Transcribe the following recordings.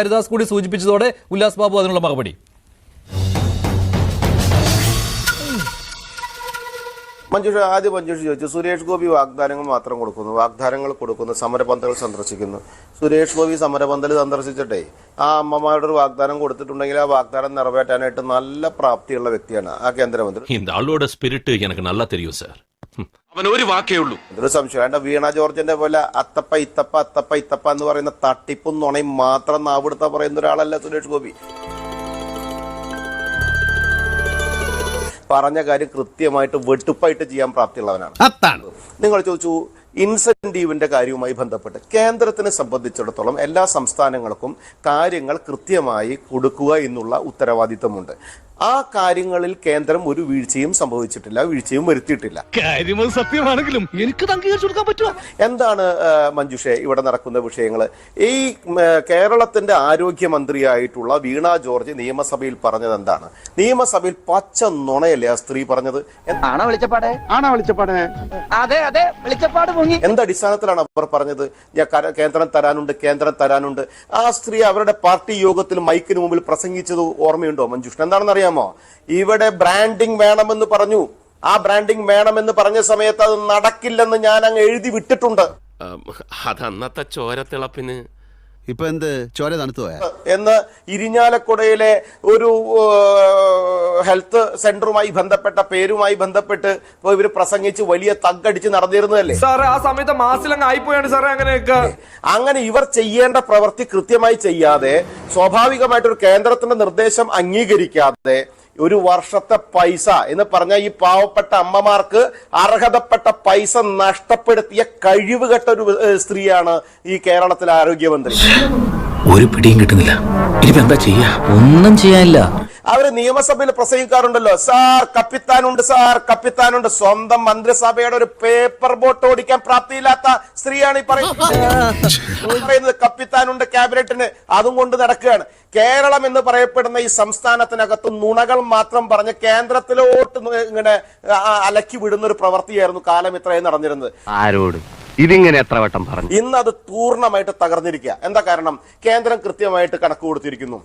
ഹരിദാസ് കൂടി സൂചിപ്പിച്ചതോടെ ഉല്ലാസ് ബാബു അതിനുള്ള മറുപടി. മഞ്ജുഷ ആദ്യം മഞ്ജുഷ ചോദിച്ചു. സുരേഷ് ഗോപി വാഗ്ദാനങ്ങൾ മാത്രം കൊടുക്കുന്നു. വാഗ്ദാനങ്ങൾ കൊടുക്കുന്നു സമരപന്തകൾ സന്ദർശിക്കുന്നു. സുരേഷ് ഗോപി സമരപന്തൽ സന്ദർശിച്ചിട്ടെ ആ അമ്മമാരുടെ ഒരു വാഗ്ദാനം കൊടുത്തിട്ടുണ്ടെങ്കിൽ ആ വാഗ്ദാനം നിറവേറ്റാനായിട്ട് നല്ല പ്രാപ്തിയുള്ള വ്യക്തിയാണ് ആ കേന്ദ്രമന്ത്രി. സ്പിരിറ്റ് എനിക്ക് നല്ല തെരയും സാർ അവൻ ഒരു വാക്കേ ഉള്ളൂ. എന്തൊരു സംശയം. വേണ്ട വീണ ജോർജിന്റെ പോലെ അത്തപ്പ ഇത്തപ്പ അത്തപ്പ ഇത്തപ്പ എന്ന് പറയുന്ന തട്ടിപ്പും നുണയും മാത്രം നാവിടുത്ത പറയുന്ന ഒരാളല്ല സുരേഷ് ഗോപി. പറഞ്ഞ കാര്യം കൃത്യമായിട്ട് വെട്ടുപ്പായിട്ട് ചെയ്യാൻ പ്രാപ്തിയുള്ളവനാണ്. അതാണ്. നിങ്ങൾ ചോദിച്ചു ഇൻസെന്റീവിന്റെ കാര്യവുമായി ബന്ധപ്പെട്ട് കേന്ദ്രത്തിനെ സംബന്ധിച്ചിടത്തോളം എല്ലാ സംസ്ഥാനങ്ങൾക്കും കാര്യങ്ങൾ കൃത്യമായി കൊടുക്കുക എന്നുള്ള ഉത്തരവാദിത്തമുണ്ട് ആ കാര്യങ്ങളിൽ കേന്ദ്രം ഒരു വീഴ്ചയും സംഭവിച്ചിട്ടില്ല വീഴ്ചയും വരുത്തിയിട്ടില്ല. സത്യമാണെങ്കിലും എനിക്ക് അംഗീകരിച്ചു കൊടുക്കാൻ പറ്റുമോ? എന്താണ് മഞ്ജുഷെ ഇവിടെ നടക്കുന്ന വിഷയങ്ങൾ ഈ കേരളത്തിന്റെ ആരോഗ്യമന്ത്രിയായിട്ടുള്ള വീണ ജോർജ് നിയമസഭയിൽ പറഞ്ഞത് എന്താണ്? നിയമസഭയിൽ പച്ച നുണയല്ലേ ആ സ്ത്രീ പറഞ്ഞത്? എന്തടിസ്ഥാനത്തിലാണ് അവർ പറഞ്ഞത്? ഞാൻ കേന്ദ്രം തരാനുണ്ട് കേന്ദ്രം തരാനുണ്ട്. ആ സ്ത്രീ അവരുടെ പാർട്ടി യോഗത്തിൽ മൈക്കിന് മുമ്പിൽ പ്രസംഗിച്ചത് ഓർമ്മയുണ്ടോ മഞ്ജുഷ്? എന്താണെന്ന് അറിയാമോ? ഇവിടെ ബ്രാൻഡിങ് വേണമെന്ന് പറഞ്ഞു. ആ ബ്രാൻഡിങ് വേണമെന്ന് പറഞ്ഞ സമയത്ത് അത് നടക്കില്ലെന്ന് ഞാൻ അങ്ങ് എഴുതി വിട്ടിട്ടുണ്ട്. അത് അന്നത്തെ ചോരത്തിളപ്പിന് ഇപ്പൊ എന്ത്? ചോര തണുത്തു പോയാ? എന്ന് ഇരിഞ്ഞാലക്കുടയിലെ ഒരു ഹെൽത്ത് സെന്ററുമായി ബന്ധപ്പെട്ട പേരുമായി ബന്ധപ്പെട്ട് ഇപ്പൊ ഇവർ പ്രസംഗിച്ച് വലിയ തగ్గടിച്ച് നടന്നിരുന്നതല്ലേ? സാറേ ആ സമയത്ത് മാസിലങ്ങ് ആയിപ്പോയാണ് സാറേ അങ്ങനെയൊക്കെ. അങ്ങനെ ഇവർ ചെയ്യേണ്ട പ്രവൃത്തി കൃത്യമായി ചെയ്യാതെ സ്വാഭാവികമായിട്ട് ഒരു കേന്ദ്രത്തിന്റെ നിർദ്ദേശം അംഗീകരിക്കാതെ ഒരു വർഷത്തെ പൈസ എന്ന് പറഞ്ഞാൽ ഈ പാവപ്പെട്ട അമ്മമാർക്ക് അർഹതപ്പെട്ട പൈസ നഷ്ടപ്പെടുത്തിയ കഴിവുകെട്ട ഒരു സ്ത്രീയാണ് ഈ കേരളത്തിലെ ആരോഗ്യമന്ത്രി. ഒരു പിടിയും കിട്ടുന്നില്ല. ഇനിയിപ്പോ എന്താ ചെയ്യാ? ഒന്നും ചെയ്യാനില്ല. അവർ നിയമസഭയിൽ പ്രസംഗിക്കാറുണ്ടല്ലോ. Sir കപ്പിത്താനുണ്ട് sir കപ്പിത്താനുണ്ട്. സ്വന്തം മന്ത്രിസഭയുടെ ഒരു പേപ്പർ ബോട്ട് ഓടിക്കാൻ പ്രാപ്തിയില്ലാത്ത സ്ത്രീയാണ് ഈ പറയുന്നത്. കപ്പിത്താനുണ്ട് ക്യാബിനറ്റിന്. അതും കൊണ്ട് നടക്കുകയാണ്. കേരളം എന്ന് പറയപ്പെടുന്ന ഈ സംസ്ഥാനത്തിനകത്ത് നുണകൾ മാത്രം പറഞ്ഞ് കേന്ദ്രത്തിലോട്ട് ഇങ്ങനെ അലക്കി വിടുന്ന ഒരു പ്രവൃത്തിയായിരുന്നു കാലം ഇത്രയും നടന്നിരുന്നത്. ആരോട്? ഇതിങ്ങനെ എത്ര വട്ടം പറഞ്ഞു? ഇന്ന് അത് പൂർണമായിട്ട് തകർന്നിരിക്കുക. എന്താ കാരണം? കേന്ദ്രം കൃത്യമായിട്ട് കണക്ക് കൊടുത്തിരിക്കുന്നു.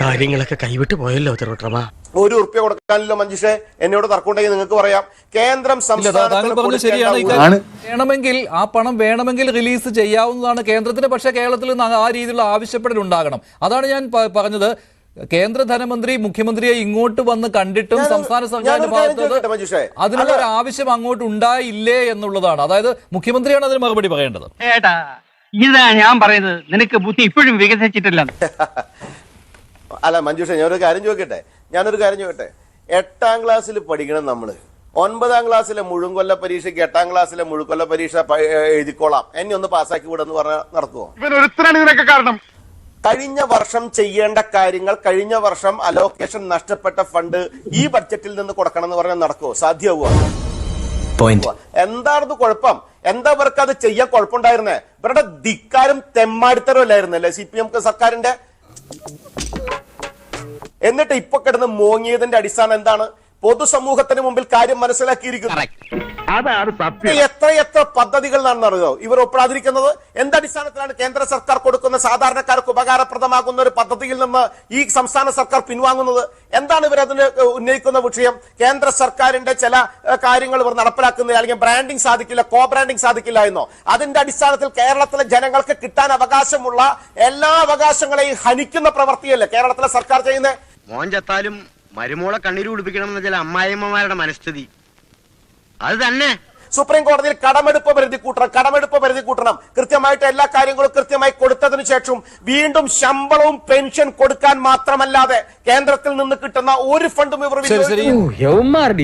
കാര്യങ്ങളൊക്കെ കൈവിട്ട് പോയല്ലോ തിരുവട്ടമാ ഒരു ഉറുപ്പ്യ കൊടുക്കാനില്ല മഞ്ജുഷേ. എന്നോട് തർക്കമുണ്ടെങ്കിൽ നിങ്ങൾക്ക് പറയാം. കേന്ദ്രം സംസ്ഥാന സംസ്ഥാനത്തിന് വേണമെങ്കിൽ ആ പണം വേണമെങ്കിൽ റിലീസ് ചെയ്യാവുന്നതാണ് കേന്ദ്രത്തിന് പക്ഷേ കേരളത്തിൽ നിന്ന് ആ രീതിയിലുള്ള ആവശ്യപ്പെടൽ ഉണ്ടാകണം. അതാണ് ഞാൻ പറഞ്ഞത്. കേന്ദ്ര ധനമന്ത്രി മുഖ്യമന്ത്രിയെ ഇങ്ങോട്ട് വന്ന് കണ്ടിട്ടും സംസ്ഥാന സർക്കാരിന്റെ ഭാഗത്ത് അതിനുള്ള ഒരു ആവശ്യം അങ്ങോട്ട് ഉണ്ടായില്ലേ എന്നുള്ളതാണ്. അതായത് മുഖ്യമന്ത്രിയാണ് അതിന് മറുപടി പറയേണ്ടത്. ഏട്ടാ ഇതാ ഞാൻ പറയുന്നത്. നിനക്ക് ബുദ്ധി ഇപ്പോഴും വികസിച്ചിട്ടില്ല. അല്ല മഞ്ജുഷ ഞാനൊരു കാര്യം ചോദിക്കട്ടെ? ഞാനൊരു കാര്യം ചോദിക്കട്ടെ? എട്ടാം ക്ലാസ്സിൽ പഠിക്കണം നമ്മൾ. ഒൻപതാം ക്ലാസ്സിലെ മുഴുകൊല്ല പരീക്ഷയ്ക്ക് എട്ടാം ക്ലാസ്സിലെ മുഴുകൊല്ല പരീക്ഷ എഴുതിക്കോളാം. എന്നെ ഒന്ന് പാസ്സാക്കി വിടെന്ന് പറഞ്ഞാൽ നടക്കുമോ ഇവൻ ഒരുത്തനാണ് ഇതിനൊക്കെ കാരണം. കഴിഞ്ഞ വർഷം ചെയ്യേണ്ട കാര്യങ്ങൾ കഴിഞ്ഞ വർഷം അലോക്കേഷൻ നഷ്ടപ്പെട്ട ഫണ്ട് ഈ ബഡ്ജറ്റിൽ നിന്ന് കൊടുക്കണം എന്ന് പറഞ്ഞാൽ നടക്കുമോ സാധ്യമാവുക എന്തായിരുന്നു കുഴപ്പം? എന്താ ഇവർക്ക് അത് ചെയ്യാൻ കുഴപ്പമുണ്ടായിരുന്നേ? ഇവരുടെ ധിക്കാരും തെമ്മാടിത്തരം അല്ലായിരുന്നല്ലേ സി പി എം സർക്കാരിന്റെ? എന്നിട്ട് ഇപ്പൊ കിടന്ന് മോങ്ങിയതിന്റെ അടിസ്ഥാനം എന്താണ്? പൊതുസമൂഹത്തിന് മുമ്പിൽ കാര്യം മനസ്സിലാക്കിയിരിക്കുന്നു. അതാണ് സത്യം. എത്ര എത്ര പദ്ധതികൾ നടന്നറിയോ ഇവർ ഒപ്പിടാതിരിക്കുന്നത് എന്തടിസ്ഥാനത്തിലാണ് കേന്ദ്ര സർക്കാർ കൊടുക്കുന്ന സാധാരണക്കാർക്ക് ഉപകാരപ്രദമാകുന്ന ഒരു പദ്ധതിയിൽ നിന്ന് ഈ സംസ്ഥാന സർക്കാർ പിൻവാങ്ങുന്നത്? എന്താണ് ഇവർ അതിന് ഉന്നയിക്കുന്ന വിഷയം? കേന്ദ്ര സർക്കാരിന്റെ ചില കാര്യങ്ങൾ ഇവർ നടപ്പിലാക്കുന്നത് അല്ലെങ്കിൽ ബ്രാൻഡിംഗ് സാധിക്കില്ല കോ ബ്രാൻഡിംഗ് സാധിക്കില്ല എന്നോ? അതിന്റെ അടിസ്ഥാനത്തിൽ കേരളത്തിലെ ജനങ്ങൾക്ക് കിട്ടാൻ അവകാശമുള്ള എല്ലാ അവകാശങ്ങളെയും ഹനിക്കുന്ന പ്രവൃത്തിയല്ലേ കേരളത്തിലെ സർക്കാർ ചെയ്യുന്നത് മോൻ ചത്താലും മരുമോളെ കണ്ണീര് കുടിപ്പിക്കണം എന്ന് ചില അമ്മായിയമ്മമാരുടെ മനസ്ഥിതി. അത് തന്നെ. സുപ്രീം കോടതിയിൽ കടമെടുപ്പ് പരിധി കൂട്ടണം കടമെടുപ്പ് പരിധി കൂട്ടണം. കൃത്യമായിട്ട് എല്ലാ കാര്യങ്ങളും കൃത്യമായി കൊടുത്തതിനു ശേഷം വീണ്ടും ശമ്പളവും പെൻഷൻ കൊടുക്കാൻ മാത്രമല്ലാതെ കേന്ദ്രത്തിൽ നിന്ന് കിട്ടുന്ന ഒരു ഫണ്ടും ഇവർ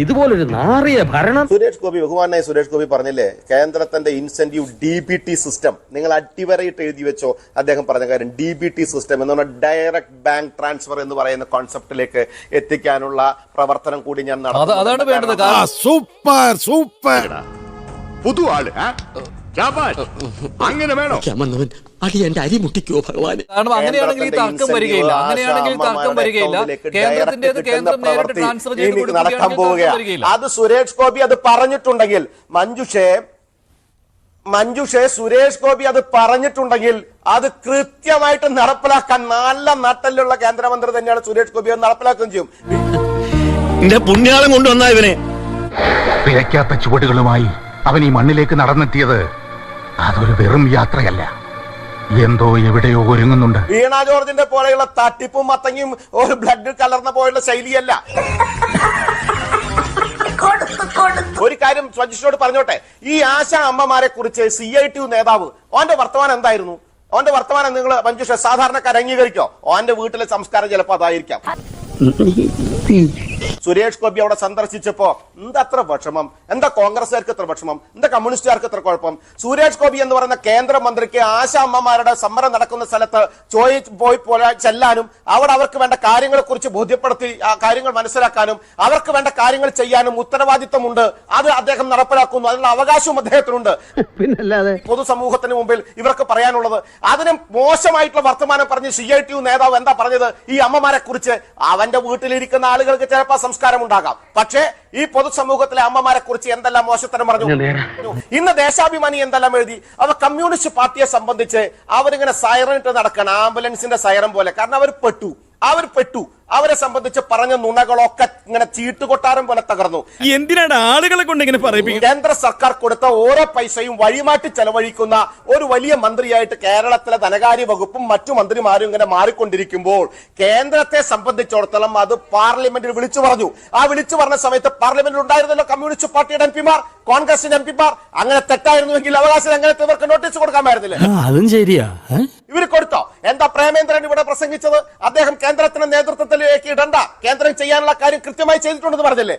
ഇതുപോലൊരു നാറിയ ഭരണം. സുരേഷ് ഗോപി ബഹുമാനായ സുരേഷ് ഗോപി പറഞ്ഞില്ലേ കേന്ദ്രത്തിന്റെ incentive D B T system നിങ്ങൾ അട്ടിവരയിട്ട് എഴുതി വെച്ചോ അദ്ദേഹം പറഞ്ഞ കാര്യം ഡി ബി ടി സിസ്റ്റം എന്ന് പറഞ്ഞാൽ ഡയറക്ട് ബാങ്ക് ട്രാൻസ്ഫർ എന്ന് പറയുന്ന കോൺസെപ്റ്റിലേക്ക് എത്തിക്കാനുള്ള പ്രവർത്തനം കൂടി ഞാൻ നടത്തും സൂപ്പർ സൂപ്പർ. പുതു ആൾ. അങ്ങനെ വേണോ? അടി എന്റെ അരി മുട്ടിക്കോ ഭഗവാൻ കാരണം അങ്ങനെയാണെങ്കിൽ ഈ തർക്കം വരികയില്ല. അങ്ങനെയാണെങ്കിൽ തർക്കം വരികയില്ല. കേന്ദ്രത്തിന്റേത് കേന്ദ്രം നേരിട്ട് ട്രാൻസ്ഫർ ചെയ്ത് നടക്കാൻ കൊടുക്കുകയാണെങ്കിൽ പോവുകയാണ് അത് സുരേഷ് ഗോപി അത് പറഞ്ഞിട്ടുണ്ടെങ്കിൽ മഞ്ജുഷേ മഞ്ജുഷെ സുരേഷ് ഗോപി അത് പറഞ്ഞിട്ടുണ്ടെങ്കിൽ അത് കൃത്യമായിട്ട് നടപ്പിലാക്കാൻ നല്ല നട്ടലുള്ള കേന്ദ്രമന്ത്രി തന്നെയാണ് സുരേഷ് ഗോപി. അത് നടപ്പിലാക്കുകയും ചെയ്യും. എന്റെ പുണ്യാളം കൊണ്ടുവന്ന ഇവനെ. പിഴയ്ക്കാത്ത ചുവടുകളുമായി അവൻ ഈ മണ്ണിലേക്ക് നടന്നെത്തിയത് അതൊരു വെറും യാത്രയല്ല. എന്തോ എവിടെയോ ഒരുങ്ങുന്നുണ്ട്. വീണ ജോർജിന്റെ പോലെയുള്ള തട്ടിപ്പും മത്തങ്ങിയും ഒരു ബ്ലഡ് കലർന്ന പോലുള്ള ശൈലിയല്ല. ഒരു കാര്യം സജിഷിനോട് പറഞ്ഞോട്ടെ. ഈ ആശാ അമ്മമാരെ കുറിച്ച് സി ഐ ടി നേതാവ് ഓന്റെ വർത്തമാനം എന്തായിരുന്നു? ഓന്റെ വർത്തമാനം നിങ്ങൾ മഞ്ജുഷ സാധാരണക്കാർ അംഗീകരിക്കോ? ഓന്റെ വീട്ടിലെ സംസ്കാരം ചിലപ്പോ അതായിരിക്കാം. സുരേഷ് ഗോപി അവിടെ സന്ദർശിച്ചപ്പോ എന്താ അത്ര വിഷമം? എന്താ കോൺഗ്രസുകാർക്ക് എത്ര വിഷമം? എന്താ കമ്മ്യൂണിസ്റ്റുകാർക്ക് എത്ര കുഴപ്പം? സുരേഷ് ഗോപി എന്ന് പറയുന്ന കേന്ദ്രമന്ത്രിക്ക് ആശാ അമ്മമാരുടെ സമരം നടക്കുന്ന സ്ഥലത്ത് ചോയി പോയി പോലെ ചെല്ലാനും അവിടെ അവർക്ക് വേണ്ട കാര്യങ്ങളെ കുറിച്ച് ബോധ്യപ്പെടുത്തി ആ കാര്യങ്ങൾ മനസ്സിലാക്കാനും അവർക്ക് വേണ്ട കാര്യങ്ങൾ ചെയ്യാനും ഉത്തരവാദിത്വമുണ്ട്. അത് അദ്ദേഹം നടപ്പിലാക്കുന്നു. അതിനുള്ള അവകാശവും അദ്ദേഹത്തിനുണ്ട്. പിന്നല്ലാതെ പൊതുസമൂഹത്തിന് മുമ്പിൽ ഇവർക്ക് പറയാനുള്ളത് അതിന് മോശമായിട്ടുള്ള വർത്തമാനം പറഞ്ഞ് സി ഐ ടി നേതാവ് എന്താ പറഞ്ഞത്? ഈ അമ്മമാരെ കുറിച്ച് അവന്റെ വീട്ടിലിരിക്കുന്ന ആളുകൾക്ക് ചിലപ്പോൾ സംസ്കാരം ഉണ്ടാകാം. പക്ഷേ ഈ പൊതുസമൂഹത്തിലെ അമ്മമാരെ കുറിച്ച് എന്തെല്ലാം മോശത്തരം പറഞ്ഞു? ഇന്ന് ദേശാഭിമാനി എന്തെല്ലാം എഴുതി? അവ കമ്മ്യൂണിസ്റ്റ് പാർട്ടിയെ സംബന്ധിച്ച് അവരിങ്ങനെ സൈറൻ ഇട്ട് നടക്കണം ആംബുലൻസിന്റെ സൈറൻ പോലെ. കാരണം അവർ പെട്ടു. അവർ പെട്ടു. അവരെ സംബന്ധിച്ച് പറഞ്ഞ നുണകളൊക്കെ ഇങ്ങനെ ചീട്ടുകൊട്ടാരം പോലെ തകർന്നു. എന്തിനാണ് ആളുകളെ കൊണ്ട് ഇങ്ങനെ പറയിപ്പിക്കുന്നത്? കേന്ദ്ര സർക്കാർ കൊടുത്ത ഓരോ പൈസയും വഴിമാറ്റി ചെലവഴിക്കുന്ന ഒരു വലിയ മന്ത്രിയായിട്ട് കേരളത്തിലെ ധനകാര്യ വകുപ്പും മറ്റു മന്ത്രിമാരും ഇങ്ങനെ മാറിക്കൊണ്ടിരിക്കുമ്പോൾ കേന്ദ്രത്തെ സംബന്ധിച്ചിടത്തോളം അത് പാർലമെന്റിൽ വിളിച്ചു പറഞ്ഞു. ആ വിളിച്ചു പറഞ്ഞ സമയത്ത് പാർലമെന്റിൽ ഉണ്ടായിരുന്നല്ലോ കമ്മ്യൂണിസ്റ്റ് പാർട്ടിയുടെ എം പിമാർ കോൺഗ്രസിന്റെ എം പിമാർ. അങ്ങനെ തെറ്റായിരുന്നുവെങ്കിൽ അവകാശം അങ്ങനത്തെ ഇവർക്ക് നോട്ടീസ് കൊടുക്കാമായിരുന്നില്ല അതും ശരിയാ. ഇവർ എന്താ പ്രേമേന്ദ്രൻ ഇവിടെ പ്രസംഗിച്ചത് അദ്ദേഹം കേന്ദ്രത്തിന്റെ നേതൃത്വത്തിലേക്ക് ഇടണ്ട. കേന്ദ്രം ചെയ്യാനുള്ള കാര്യം കൃത്യമായി ചെയ്തിട്ടുണ്ടെന്ന് പറഞ്ഞില്ലേ?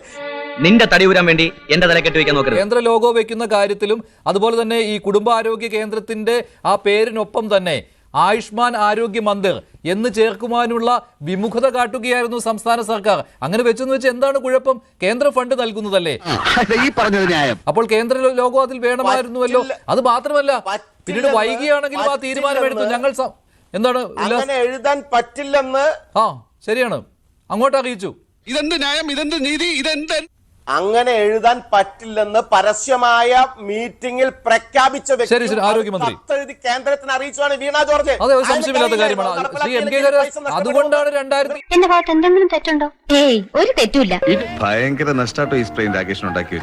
നിന്റെ തടി ഊരാൻ വേണ്ടി എന്റെ തല കെട്ടി വെക്കാൻ നോക്കരുത്. കേന്ദ്ര ലോഗോ വെക്കുന്ന കാര്യത്തിലും അതുപോലെ തന്നെ ഈ കുടുംബാരോഗ്യ കേന്ദ്രത്തിന്റെ ആ പേരിനൊപ്പം തന്നെ ആയുഷ്മാൻ ആരോഗ്യ മന്ദിർ എന്ന് ചേർക്കുവാനുള്ള വിമുഖത കാട്ടുകയായിരുന്നു സംസ്ഥാന സർക്കാർ. അങ്ങനെ വെച്ചെന്ന് വെച്ച് എന്താണ് കുഴപ്പം? കേന്ദ്ര ഫണ്ട് നൽകുന്നതല്ലേ? ഈ പറഞ്ഞത് ന്യായം. അപ്പോൾ കേന്ദ്ര ലോഗോ അതിൽ വേണമായിരുന്നുവല്ലോ. അത് മാത്രമല്ല പിന്നീട് വൈകിയാണെങ്കിലും ആ തീരുമാനമെടുത്തു. ഞങ്ങൾ എന്താണ് അങ്ങനെ എഴുതാൻ പറ്റില്ലെന്ന് ആ ശരിയാണ്. അങ്ങോട്ട് അറിയിച്ചു. ഇതെന്ത് ന്യായം? ഇതെന്ത് നീതി? ഇതെന്ത്? അങ്ങനെ എഴുതാൻ പറ്റില്ലെന്ന് പരസ്യമായ മീറ്റിംഗിൽ പ്രഖ്യാപിച്ച വ്യക്തി ശരി, ശരി, ആരോഗ്യമന്ത്രി. കേന്ദ്രത്തിന് അറിയിച്ചാണ് വീണ ജോർജ്. അതെ ഒരു സംശയമില്ലാത്ത കാര്യമാണ്. ശ്രീ എം കെ അതുകൊണ്ടാണ് രണ്ടായിരത്തി എന്റെ ഭാഗത്ത് എന്തെങ്കിലും തെറ്റുണ്ടോ? ഏയ് ഒരു തെറ്റുമില്ല. ഭയങ്കര നഷ്ടാട്ടോ ഈ സ്പ്രെയിൻ രാകേഷ് ഉണ്ടാക്കി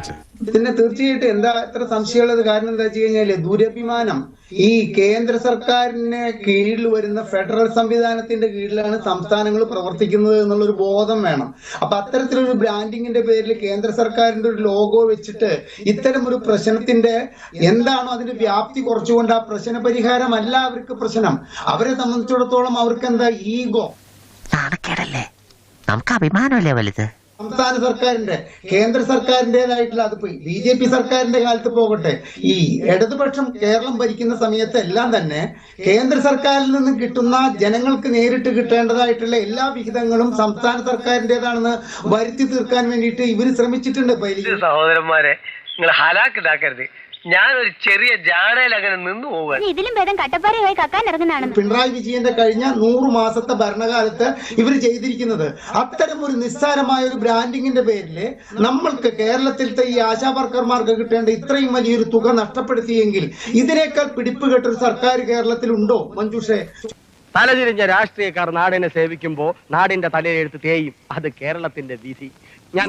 പിന്നെ തീർച്ചയായിട്ടും എന്താ എത്ര സംശയമുള്ളത് കാരണം എന്താ വെച്ച് കഴിഞ്ഞാൽ ദുരഭിമാനം. ഈ കേന്ദ്ര സർക്കാരിന് കീഴിൽ വരുന്ന ഫെഡറൽ സംവിധാനത്തിന്റെ കീഴിലാണ് സംസ്ഥാനങ്ങൾ പ്രവർത്തിക്കുന്നത് എന്നുള്ളൊരു ബോധം വേണം. അപ്പൊ അത്തരത്തിലൊരു ബ്രാൻഡിങ്ങിന്റെ പേരിൽ കേന്ദ്ര സർക്കാരിന്റെ ഒരു ലോഗോ വെച്ചിട്ട് ഇത്തരം ഒരു പ്രശ്നത്തിന്റെ എന്താണോ അതിന്റെ വ്യാപ്തി കുറച്ചുകൊണ്ട് ആ പ്രശ്ന പരിഹാരമല്ല അവർക്ക് പ്രശ്നം. അവരെ സംബന്ധിച്ചിടത്തോളം അവർക്ക് എന്താ ഈഗോ? നമുക്ക് അഭിമാനമല്ലേ വലുത്? സംസ്ഥാന സർക്കാരിന്റെ കേന്ദ്ര സർക്കാരിന്റേതായിട്ടുള്ള അതിപ്പോ ബി ജെ പി സർക്കാരിന്റെ കാലത്ത് പോകട്ടെ. ഈ ഇടതുപക്ഷം കേരളം ഭരിക്കുന്ന സമയത്ത് എല്ലാം തന്നെ കേന്ദ്ര സർക്കാരിൽ നിന്ന് കിട്ടുന്ന ജനങ്ങൾക്ക് നേരിട്ട് കിട്ടേണ്ടതായിട്ടുള്ള എല്ലാ വിഹിതങ്ങളും സംസ്ഥാന സർക്കാരിന്റേതാണെന്ന് വരുത്തി തീർക്കാൻ വേണ്ടിയിട്ട് ഇവർ ശ്രമിച്ചിട്ടുണ്ട്. സഹോദരന്മാരെ നിങ്ങൾ ഹലാക്ക് ഹലാക്കിതാക്കരുത് ഞാൻ ഒരു ചെറിയ ജാടയിൽ അങ്ങനെ നിന്നു പോവുക ഇതിലും ഭേദം കട്ടപ്പാറയായി കക്കാൻ ഇറങ്ങുന്നതാണ്. പിണറായി വിജയന്റെ കഴിഞ്ഞ നൂറ് മാസത്തെ ഭരണകാലത്ത് ഇവർ ചെയ്തിരിക്കുന്നത് അത്തരം ഒരു നിസ്സാരമായ ഒരു ബ്രാൻഡിങ്ങിന്റെ പേരിൽ നമ്മൾക്ക് കേരളത്തിലത്തെ ഈ ആശാ വർക്കർമാർക്ക് കിട്ടേണ്ട ഇത്രയും വലിയൊരു തുക നഷ്ടപ്പെടുത്തിയെങ്കിൽ ഇതിനേക്കാൾ പിടിപ്പ് കെട്ടൊരു സർക്കാർ കേരളത്തിൽ ഉണ്ടോ മഞ്ജുഷേ തലതിരിഞ്ഞ രാഷ്ട്രീയക്കാർ നാടിനെ സേവിക്കുമ്പോ നാടിന്റെ തലയെടുത്ത് തേയും. അത് കേരളത്തിന്റെ വിധി. ഞാൻ